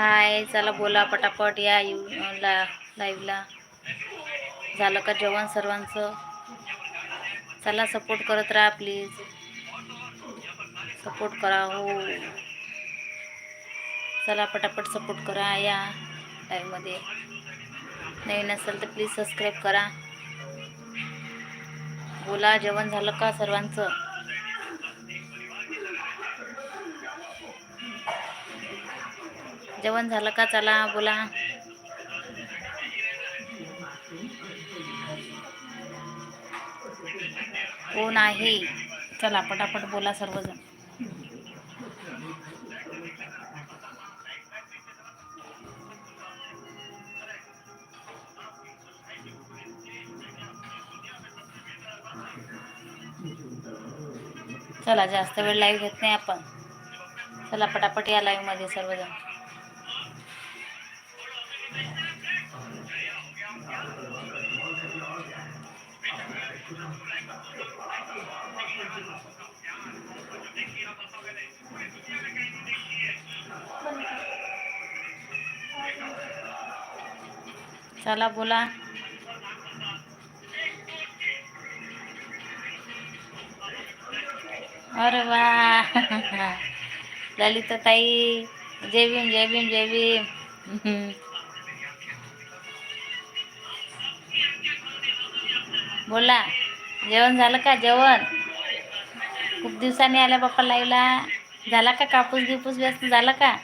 हाय चला बोला पटापट या यू ला लाईव्हला झालं का जेवण सर्वांचं? चला सपोर्ट करत राहा प्लीज सपोर्ट करा हो. चला पटापट सपोर्ट करा या लाईव्हमध्ये नवीन असेल तर प्लीज सबस्क्राईब करा. बोला जेवण झालं का सर्वांचं? जेवण झालं का? चला बोला. कोण आहे? चला पटापट बोला सर्वजण. चला जास्त वेळ लाईव्ह घेत नाही आपण. चला पटापट या लाईव्हमध्ये सर्वजण. चला बोला. अरे वा. ललिता ताई जय भीम जय भीम जय भीम. बोला जेवण झालं का? जेवण? खूप दिवसांनी आल्या बाप्पा लाईवला झाला का कापूस गिपूस व्यस्त? झाला का?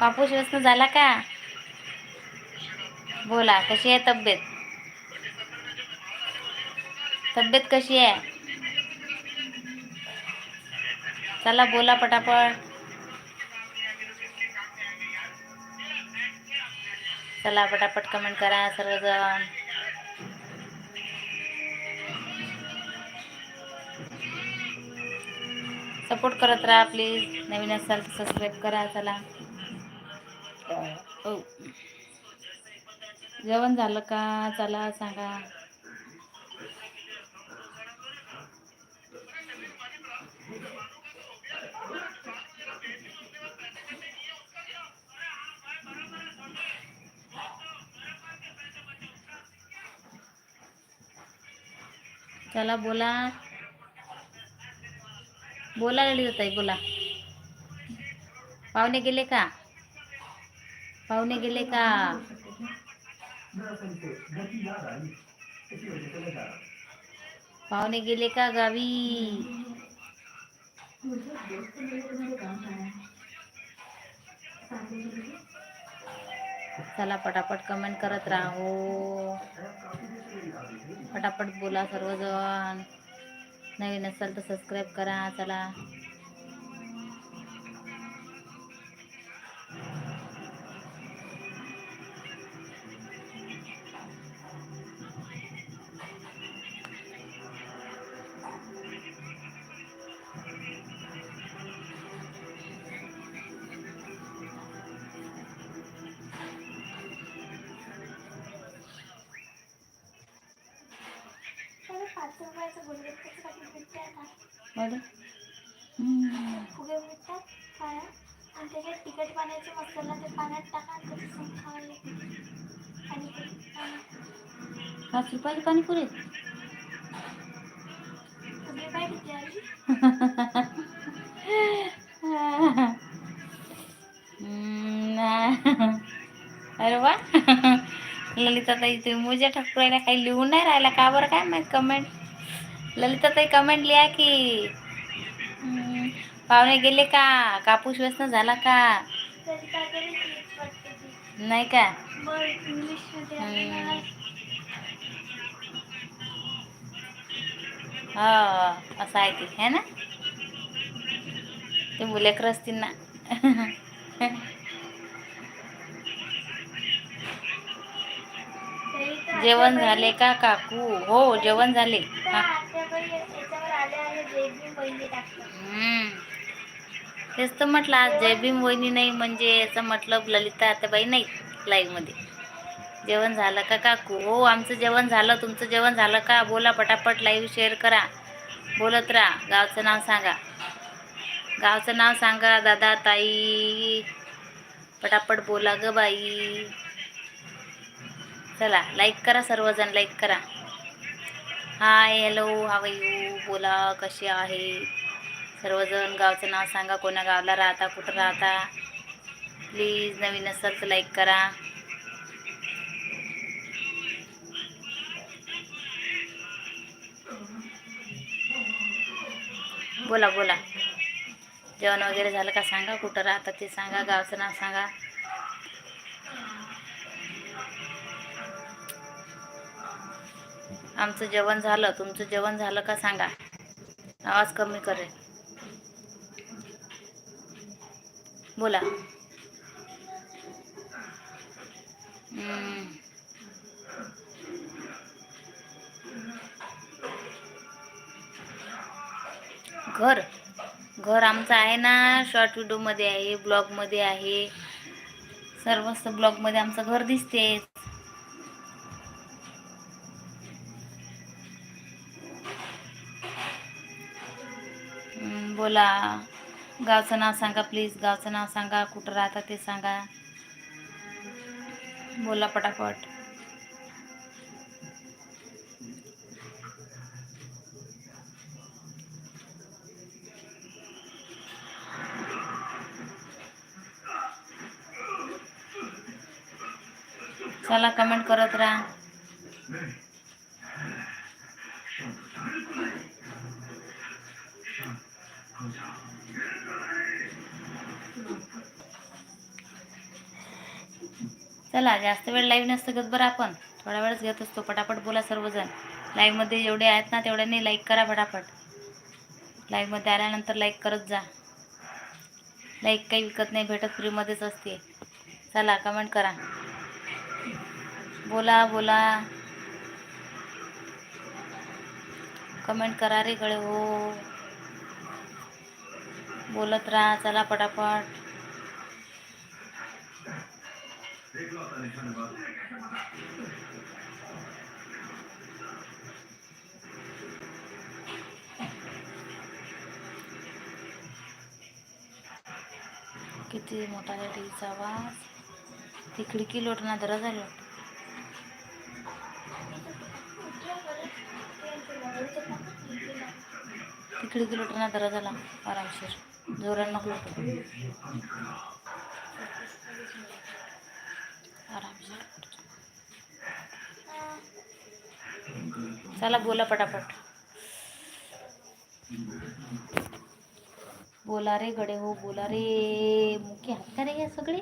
कापूस व्यस्त झाला का? बोला कशी आहे तब्येत? तब्येत कशी आहे? चला बोला पटापट. चला पटापट कमेंट करा सर्वजण. सपोर्ट करत राहा प्लीज नवीन असाल तर सबस्क्राईब करा चला. ओ जेवण झालं का? चला सांगा. चला बोला. बोला ललित ताई बोला. पाहुणे गेले का? पाहुणे गेले का? पाहुणे गेले का गावी? चला पटापट कमेंट करत राहा. पटापट बोला सर्वजण. नवीन असाल तर सबस्क्राईब करा चला. अरे वा. ललिता ताई तुम्ही मुजा ठाकूर राहिला काही लिहून नाही राहिला का बरं? काय माहीत कमेंट ललिता ताई कमेंट लिहा की. पाहुणे गेले का? कापूस व्यस्त झाला का? नाही का? हो असं आहे ते है ना? ते मुलेकर असतील ना जेवण झाले का काकू? हो जेवण झाले. हम्म. तेच तर म्हटलं आज जय भीम वहिनी नाही म्हणजे याचं मतलब ललिता आताबाई नाही लाईव्हमध्ये. जेवण झालं का काकू? हो आमचं जेवण झालं. तुमचं जेवण झालं का? बोला पटापट लाईव्ह शेअर करा. बोलत राहा. गावचं नाव सांगा. गावचं नाव सांगा दादा ताई. पटापट बोला ग बाई. चला लाईक करा सर्वजण लाईक करा. हाय हॅलो हाव यू बोला कसे आहे? सर्वजण गावचं नाव सांगा. कोण्या गावला राहता कुठं राहता? प्लीज नवीन असाल तर लाईक करा. बोला बोला. जेवण वगैरे झालं का सांगा? कुठं राहता ते सांगा गावचं नाव सांगा. आमचं जेवण झालं. तुमचं जेवण झालं का सांगा. आवाज कमी करेल बोला. घर. घर आमचं आहे ना शॉर्ट व्हिडिओमध्ये आहे ब्लॉगमध्ये आहे. सर्वच ब्लॉगमध्ये आमचं घर दिसते. बोला. गावचं नाव सांगा प्लीज गावचं नाव सांगा कुठं राहता ते सांगा. बोला पटापट. चला कमेंट करत राहा. चला जास्त वेळ लाईव्ह नसतं घेत बरं आपण. थोडा वेळच घेत असतो. पटापट बोला सर्वजण. लाईव्हमध्ये जेवढे आहेत ना तेवढ्यांनी लाईक करा पटापट लाईव्हमध्ये आल्यानंतर लाईक करत जा. लाईक काही विकत नाही भेटत फ्रीमध्येच असते. चला कमेंट करा. बोला बोला. कमेंट करा रे गळे हो. बोलत राहा चला पटापट. किती मोठा आहे टीचा आवाज. ती खिडकी लोटना जरा झालं तिकडे खिडकी ना दरा झाला. आरामशीर. जोरात नको आरामशीर. चला बोला पटापट. बोला रे गडे हो बोला रे. मुके हत्या रे या सगळे?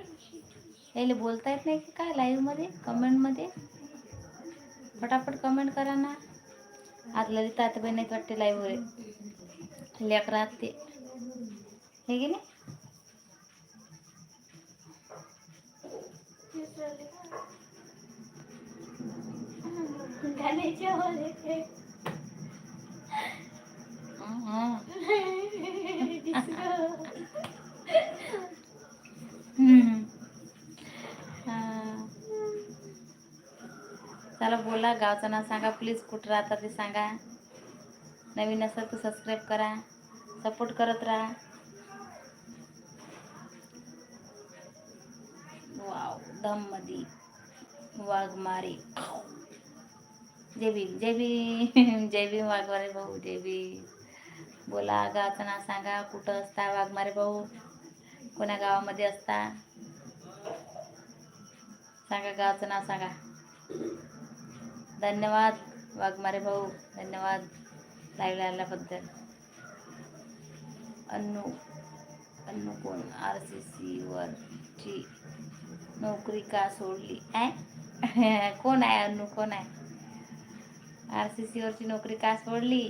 यायला बोलता येत नाही की काय लाईव्हमध्ये कमेंटमध्ये पटापट कमेंट करा ना. आज ललिता आता नाहीत वाटते लाईव्हवर लेकरात ते हे गेले गाण्याच्या वर येते. हं. Disco. हम्म. हा. चला बोला गावचं नाव सांगा. प्लीज कुठं राहता ते सांगा. नवीन असेल तर सबस्क्राईब करा. सपोर्ट करत राहा. वाव दममध्ये वाघमारे. जय भीम जय भीम. जय भीम वाघमारे भाऊ जय भीम. बोला गावचं नाव सांगा. कुठं असता वाघमारे भाऊ? कोण्या गावामध्ये असता? सांगा गावचं नाव सांगा. धन्यवाद वाघमारे भाऊ. धन्यवाद लाईव्ह आल्याबद्दल. अन्नू अन्नू कोण? आर सी सीवरची नोकरी का सोडली? आहे कोण आहे अन्नू कोण आहे? आर सी सीवरची नोकरी का सोडली?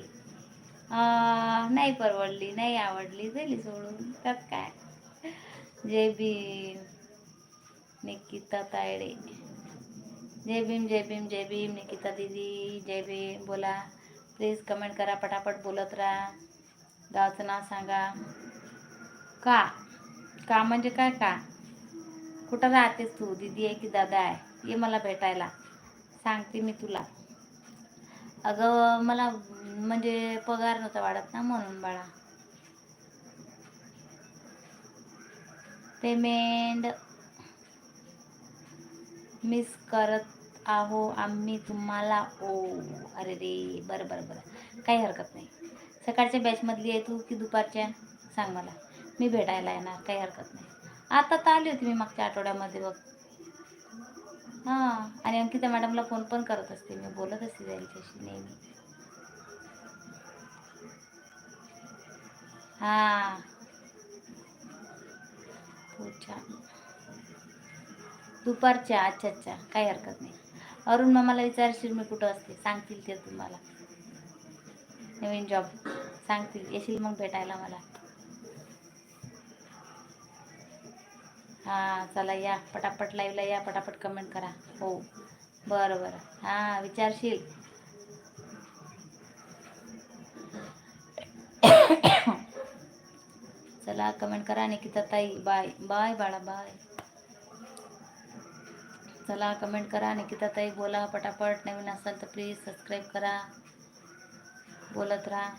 नाही परवडली नाही आवडली. दिली सोडून. त्यात काय? जे बी निकिता तायडे. जय भीम जय भीम जय भीम निकिता दीदी जय भीम बोला. प्लीज कमेंट करा पटापट बोलत राहा. गावचं नाव सांगा. का? का म्हणजे काय का? कुठं राहतेस तू? दीदी आहे की दादा आहे? ये मला भेटायला. सांगते मी तुला. अगं मला म्हणजे पगार नव्हता वाढत ना म्हणून बाळा. पेमेंट मिस करत आहो आम्ही तुम्हाला ओ अरे रे बरं बरं बरं. काही हरकत नाही. सकाळच्या बॅचमधली आहे तू की दुपारच्या? सांग मला. मी भेटायला येणार काही हरकत नाही. आता तर आली होती मी मागच्या आठवड्यामध्ये बघ. हां आणि अंकिता मॅडमला फोन पण करत असते. मी बोलत असते त्यांच्याशी नेहमी. हां. पूजा दुपारच्या अच्छा अच्छा. काही हरकत नाही. अरुण मामाला विचारशील मी कुठं असते? सांगतील ते तुम्हाला. नवीन जॉब सांगतील. येशील मग भेटायला मला. हां चला या. पटापट लाईव्हला या. पटापट कमेंट करा. हो. बरं बरं. हां विचारशील. चला कमेंट करा निकिता ताई बाय बाय बाळा बाय चला कमेंट करा निकिता ताई बोला पटापट नवीन असाल तर प्लीज सबस्क्राईब करा. बोलत राहा.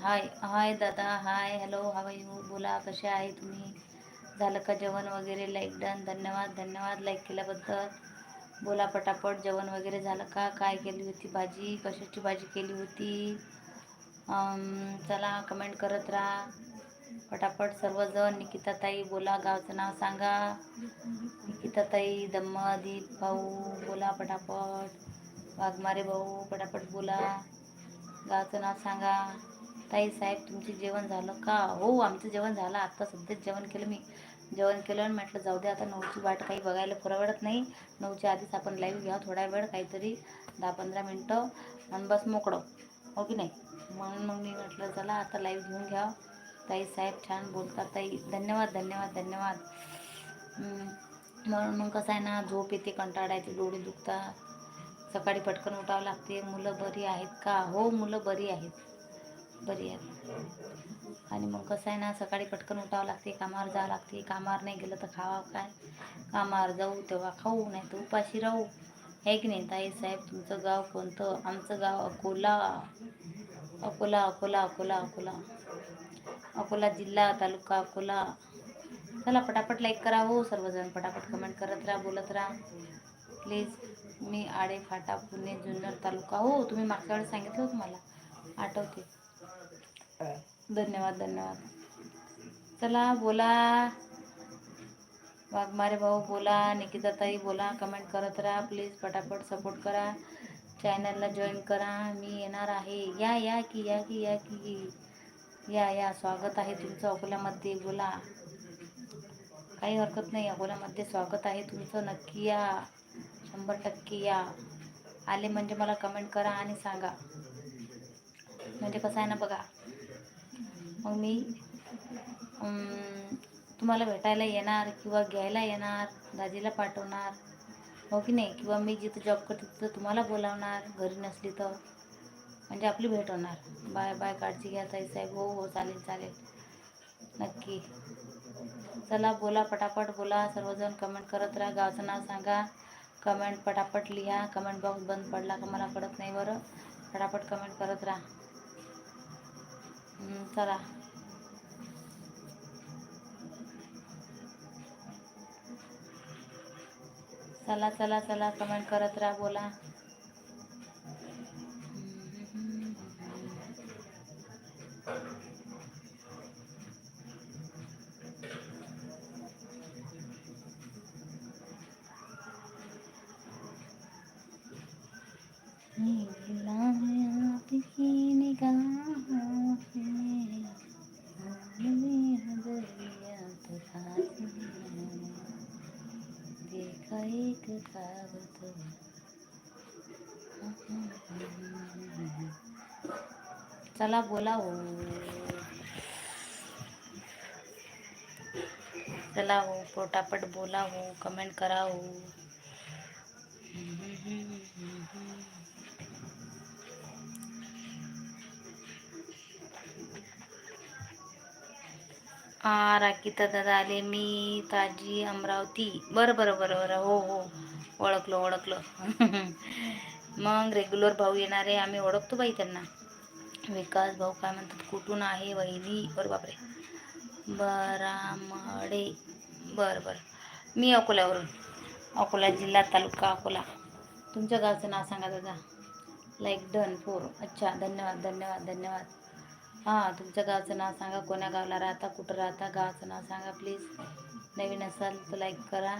हाय हाय दादा हाय हॅलो हाव यू बोला कसे आहे तुम्ही? झालं का जेवण वगैरे? लाईक डन धन्यवाद धन्यवाद लाईक केल्याबद्दल. बोला पटापट जेवण वगैरे झालं का? काय केली होती भाजी? कशाची भाजी केली होती? चला कमेंट करत राहा. पटापट सर्वजण निकिताताई बोला गावचं नाव सांगा. निकिताताई दम्मादीप भाऊ बोला पटापट वाघमारे भाऊ पटापट बोला. गावचं नाव सांगा. ताई साहेब तुमचे जेवण झालं का? हो आमचं जेवण झालं. आत्ता सध्याच जेवण केलं मी. जेवण केलं आणि म्हटलं जाऊ दे आता नऊची वाट काही बघायला परवडत नाही. नऊच्या आधीच आपण लाईव्ह घ्या थोडा वेळ काहीतरी दहा पंधरा मिनटं. आणि बस मोकळं. हो की नाही? म्हणून मग मी म्हटलं चला आता लाईव्ह घेऊन घ्या. ताई साहेब छान बोलतात ताई. धन्यवाद धन्यवाद धन्यवाद. म्हणून मग कसं आहे ना झोप येते कंटाळा येते डोळे दुखतात. सकाळी पटकन उठावं लागते. मुलं बरी आहेत का? हो मुलं बरी आहेत. बरी आहेत. आणि मग कसं आहे ना सकाळी पटकन उठावं लागते कामावर जावं लागते. कामावर नाही गेलं तर खावा काय? कामावर जाऊ तेव्हा खाऊ नाही तर उपाशी राहू. हे की नाही ताई साहेब? तुमचं गाव कोणतं? आमचं गाव अकोला. अकोला अकोला अकोला अकोला. अकोला जिल्हा तालुका अकोला. चला पटापट लाईक करा हो. सर्वजण पटापट कमेंट करत राहा बोलत राहा. प्लीज मी आडे फाटा पुणे जुन्नर तालुका हो. तुम्ही मागच्या वेळेस सांगितलं होतं मला. आठवते. धन्यवाद धन्यवाद. चला बोला. वाघमारे भाऊ बोला. निकिताताई बोला. कमेंट करत राहा. प्लीज पटापट सपोर्ट करा. चॅनलला जॉईन करा. मी येणार आहे. या या की या की या की. या या स्वागत आहे तुमचं अकोल्यामध्ये. बोला. काही हरकत नाही अकोल्यामध्ये स्वागत आहे तुमचं. नक्की या. शंभर टक्के या. आले म्हणजे मला कमेंट करा आणि सांगा. म्हणजे कसं आहे ना बघा. मग मी तुम्हाला भेटायला येणार किंवा घ्यायला येणार दाजीला पाठवणार हो की नाही? किंवा मी जिथं जॉब करते तिथं तुम्हाला बोलावणार घरी नसली तर. म्हणजे आपली भेट होणार. बाय बाय काळजी घ्या ताई साहेब. हो हो चालेल चालेल. नक्की. चला बोला पटापट बोला. सर्वजण कमेंट करत राहा. गावचं नाव सांगा. कमेंट पटापट लिहा. कमेंट बॉक्स बंद पडला का मला कळत नाही बरं. पटापट कमेंट करत राहा. चला. चला चला चला. कमेंट करत राहा बोला. चला बोला हो चला हो पोटापट बोला हो कमेंट करा हो हा राखीता दादा आले मी ताजी अमरावती. बरं बरं बरं बरं. हो हो. ओळखलं ओळखलं. मग रेग्युलर भाऊ येणारे आम्ही ओळखतो बाई त्यांना. विकास भाऊ काय म्हणतात कुठून आहे वहिनी? बरं बापरे. बरामडे. बरं बरं. मी अकोल्यावरून. अकोला जिल्हा तालुका अकोला. तुमच्या गावचं नाव सांगा दादा. लाईक डन फोर अच्छा धन्यवाद धन्यवाद धन्यवाद. हां तुमच्या गावचं नाव सांगा कोण्या गावला राहता कुठं राहता गावाचं नाव सांगा प्लीज नवीन असाल तर लाईक करा.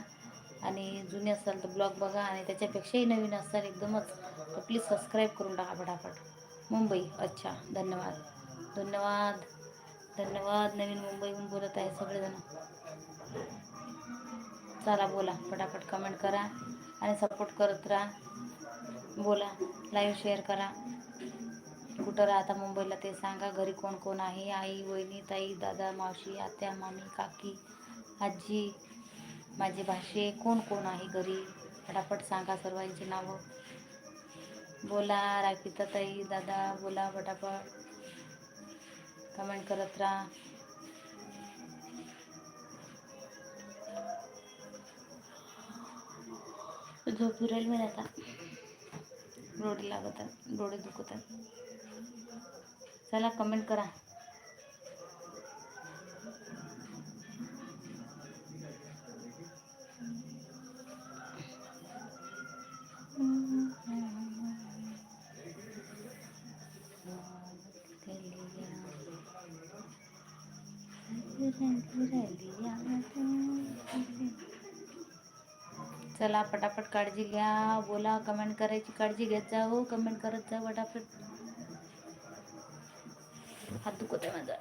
आणि जुने असाल तर ब्लॉग बघा. आणि त्याच्यापेक्षाही नवीन असाल एकदमच तर प्लीज सबस्क्राईब करून टाका फटाफट. मुंबई. अच्छा धन्यवाद. धन्यवाद. धन्यवाद. नवीन मुंबईहून बोलत आहे सगळेजण. चला बोला. फटाफट कमेंट करा. आणि सपोर्ट करत राहा. बोला. लाईव्ह शेअर करा. कुठं राहता मुंबईला ते सांगा. घरी कोण कोण आहे? आई वहिनी ताई दादा मावशी आत्या मामी काकी आजी माझे भाषे कोण कोण आहे घरी? फटाफट सांगा सर्वांची नावं. बोला राखीता ताई दादा बोला फटाफट. कमेंट करत राहा. झोप राहील मी आता. डोळे लागत डोळे दुखत चला कमेंट करा. चला पटापट काळजी घ्या. बोला कमेंट करायची काळजी घेत जा हो. कमेंट करत जा पटापट. हात दुखत आहे माझा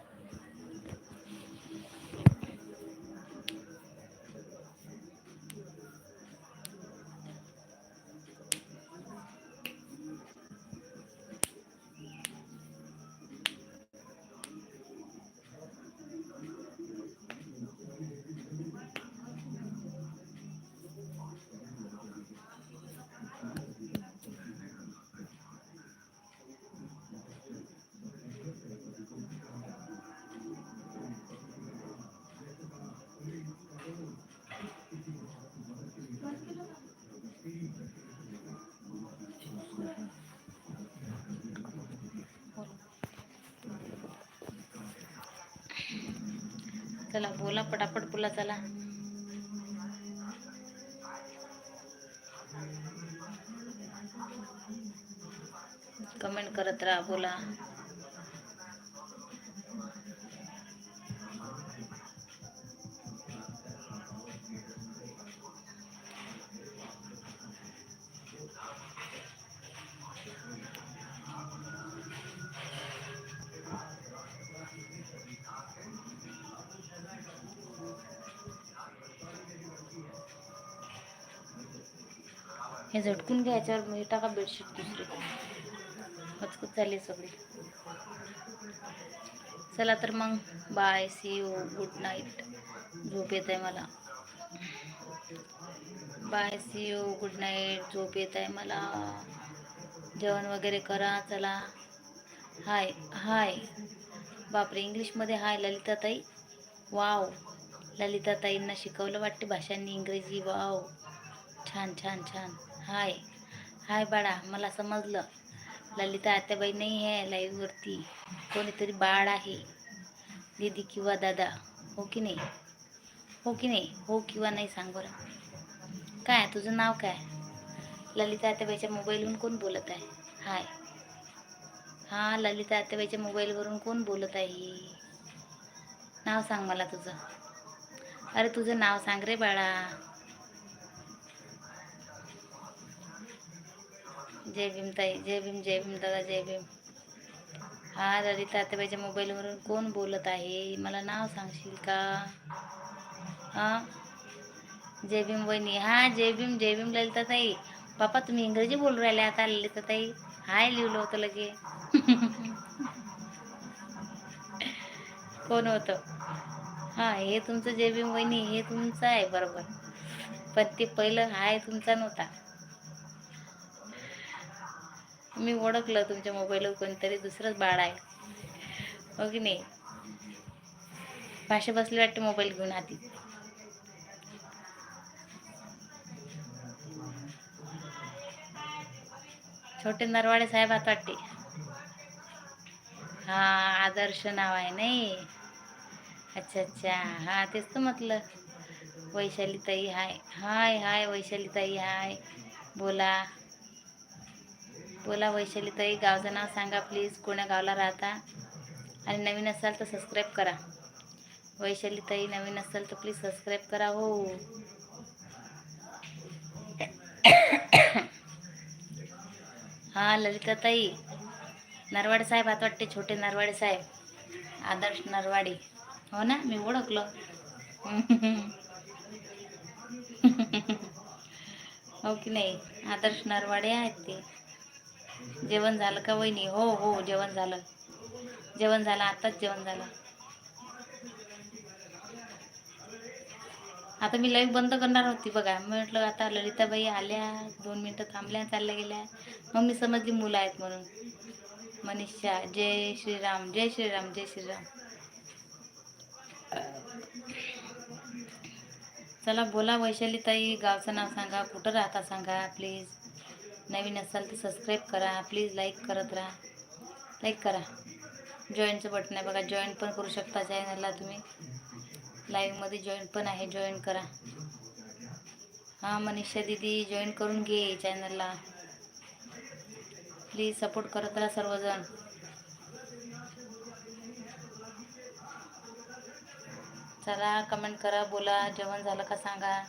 चला बोला पटापट बोला चला. कमेंट करत राहा बोला. झटकून घ्या याच्यावर मी म्हणजे टाका बेडशीट दुसरी. मजकूत झाली सगळी. चला तर मग. Bye see you good night झोप येत आहे मला. Bye see you good night झोप येत आहे मला. जेवण वगैरे करा. चला. हाय हाय बापरे इंग्लिशमध्ये हाय ललिताताई. वाव ललिताताईंना शिकवलं वाटते भाषांनी इंग्रजी. वाव छान छान छान. हाय. हाय बाळा मला समजलं. ललिता आत्याबाई नाही आहे लाईव्हवरती कोणीतरी बाळ आहे. दीदी किंवा दादा हो की नाही? हो की नाही? हो किंवा नाही सांग बरं. काय तुझं नाव काय? ललिता आत्याबाईच्या मोबाईलवरून कोण बोलत आहे? हाय. हां ललिता आत्याबाईच्या मोबाईलवरून कोण बोलत आहे? नाव सांग मला तुझं. अरे तुझं नाव सांग रे बाळा. जय भीम ताई जय भीम जय भीम दादा जय भीम. हा ललिता आत्याबाईच्या मोबाईलवरून कोण बोलत आहे? मला नाव सांगशील का? हां? जय भीम वहिनी. हां जय भीम जय भीम ललिता ताई. बापा तुम्ही इंग्रजी बोलू राहिले आता ललिता ताई. हाय लिहिलं होतं लगे. कोण होतं? हां हे तुमचं जय भीम वहिनी हे तुमचं आहे बरोबर. पण ते पहिलं हाय तुमचा नव्हता. मी ओळखलं तुमच्या मोबाईलवर कोणतरी दुसरंच बाळ आहे. हो की नाही? भाषा बसली वाटते मोबाईल घेऊन हाती छोटे नरवाडे साहेब हात वाटते. हा आदर्श नाव आहे नाही? अच्छा अच्छा. हा तेच तर म्हटलं. वैशालीताई हाय. हाय हाय वैशालीताई हाय. बोला. बोला वैशाली ताई गावचं नाव सांगा प्लीज कोण्या गावला राहता? आणि नवीन असाल तर सबस्क्राईब करा. वैशाली ताई नवीन असाल तर प्लीज सबस्क्राईब करा हो. हां ललिता ताई. नरवाडे साहेब आता वाटते छोटे नरवाडे साहेब. आदर्श नरवाडे. हो ना? मी ओळखलो. हो की नाही? आदर्श नरवाडे आहेत ते. जेवण झालं का वहिनी? हो हो जेवण झालं. जेवण झालं आताच जेवण झालं. आता मी लाईव्ह बंद करणार होती बघा. मी म्हटलं आता ललिताबाई आल्या दोन मिनटं थांबल्या चालल्या गेल्या. मग मी समजली मुलं आहेत म्हणून. मनीषा जय श्रीराम जय श्रीराम जय श्रीराम. चला बोला वैशालीताई गावचं नाव सांगा कुठं राहता सांगा प्लीज नवीन असाल तर सबस्क्राईब करा. प्लीज लाईक करत राहा. लाईक करा. जॉईनचं बटन आहे बघा. जॉईन पण करू शकता चॅनलला तुम्ही. लाईव्हमध्ये जॉईन पण आहे. जॉईन करा. हां मनीषा दिदी जॉईन करून घे चॅनलला प्लीज सपोर्ट करत राहा सर्वजण. चला कमेंट करा. बोला. जेवण झालं का? सांगा.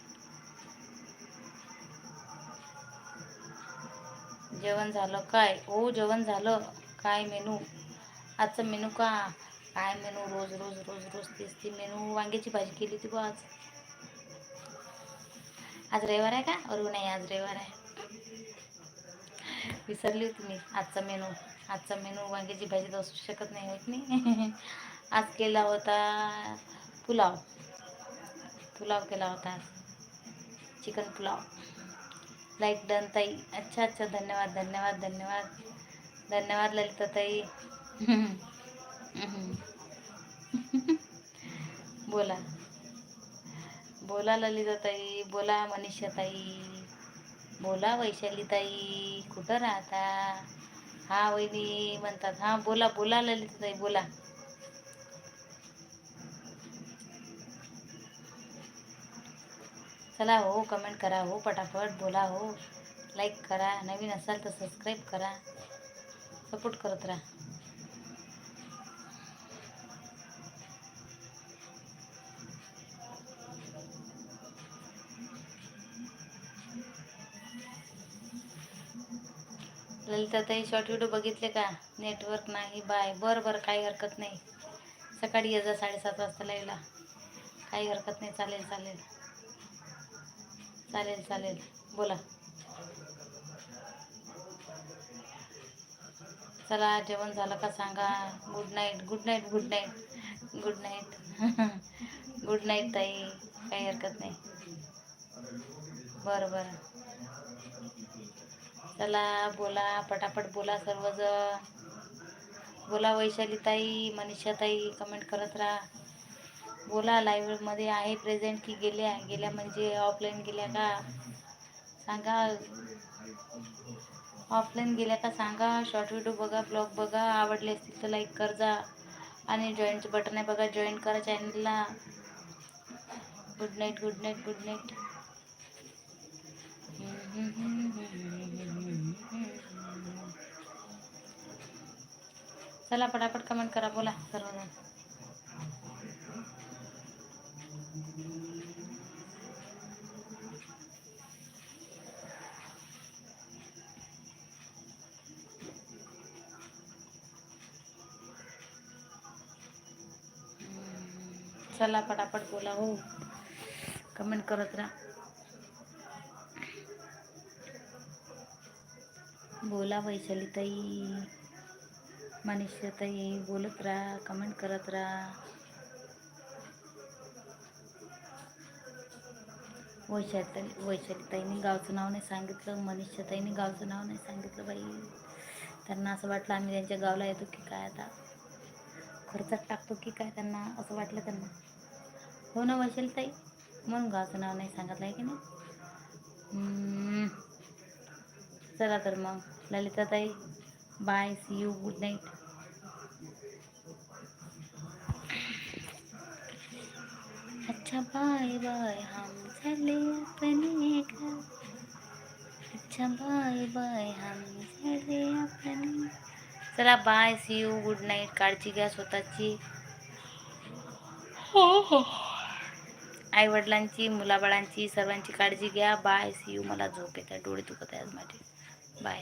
जेवण झालं काय? हो जेवण झालं. काय मेनू? आजचा मेनू का? काय मेनू? रोज रोज रोज रोज तीच ती मेनू. वांग्याची भाजी केली होती आज. आज रविवार आहे का? अरू नाही आज रविवार आहे. विसरली होती मी आजचा मेनू. आजचा मेनू वांग्याची भाजी तर असू शकत नाही होत नाही. आज केला होता पुलाव. पुलाव केला होता चिकन पुलाव. लाईक डन ताई अच्छा अच्छा धन्यवाद धन्यवाद धन्यवाद धन्यवाद ललिता ताई बोला बोला ललिता ताई बोला मनीषा ताई बोला वैशाली ताई कुठं राहता हा वहिनी म्हणतात हा बोला बोला ललिता ताई बोला चला हो कमेंट करा हो पटापट बोला हो. लाईक करा नवीन असाल तर सबस्क्राईब करा. सपोर्ट करत राहा. ललिताताई शॉर्ट व्हिडिओ बघितले का? नेटवर्क नाही बाय. बरं बरं काही हरकत नाही. सकाळी ये जा साडेसात वाजता लाईव्हला काही हरकत नाही चालेल चालेल. चालेल चालेल. बोला. चला जेवण झालं का सांगा. Good night good night good night good night good night ताई. काही हरकत नाही. बरं बरं. चला बोला पटापट बोला सर्वजण. बोला वैशाली ताई मनीषा ताई कमेंट करत राहा. बोला लाईव्हमध्ये आहे प्रेझेंट की गेल्या गेल्या म्हणजे ऑफलाईन गेल्या का? सांगा. ऑफलाईन गेल्या का सांगा. शॉर्ट व्हिडिओ बघा ब्लॉग बघा आवडले असतील तर लाईक कर जा आणि जॉईनचं बटन आहे बघा जॉईन करा चॅनलला good night good night good night चला पटापट कमेंट करा बोला सर्वजण चला पटापट बोला हो कमेंट करत राहा. बोला वैशाली ताई मनीषा ताई बोलत राहा कमेंट करत राहा. वैशाली वैशाली ताईने गावचं नाव नाही सांगितलं मनीषा ताईने गावचं नाव नाही सांगितलं बाई. त्यांना असं वाटलं आम्ही त्यांच्या गावला येतो की काय आता? खर्चात टाकतो की काय त्यांना असं वाटलं त्यांना? हो ना वैशाली ताई म्हणून गावचं नाव नाही सांगितलं आहे की नाही हम्म. चला तर मग ललिता ताई bye see you good night अच्छा बाय बाय हम चले अपने घर। अच्छा बाय बाय हम चले अपने चला bye see you good night काळजी घ्या स्वतःची हो हो। आई वडिलांची मुलाबाळांची सर्वांची काळजी घ्या. बाय सी यू मला झोप येत आहे डोळे दुखत आहे आज माझे. बाय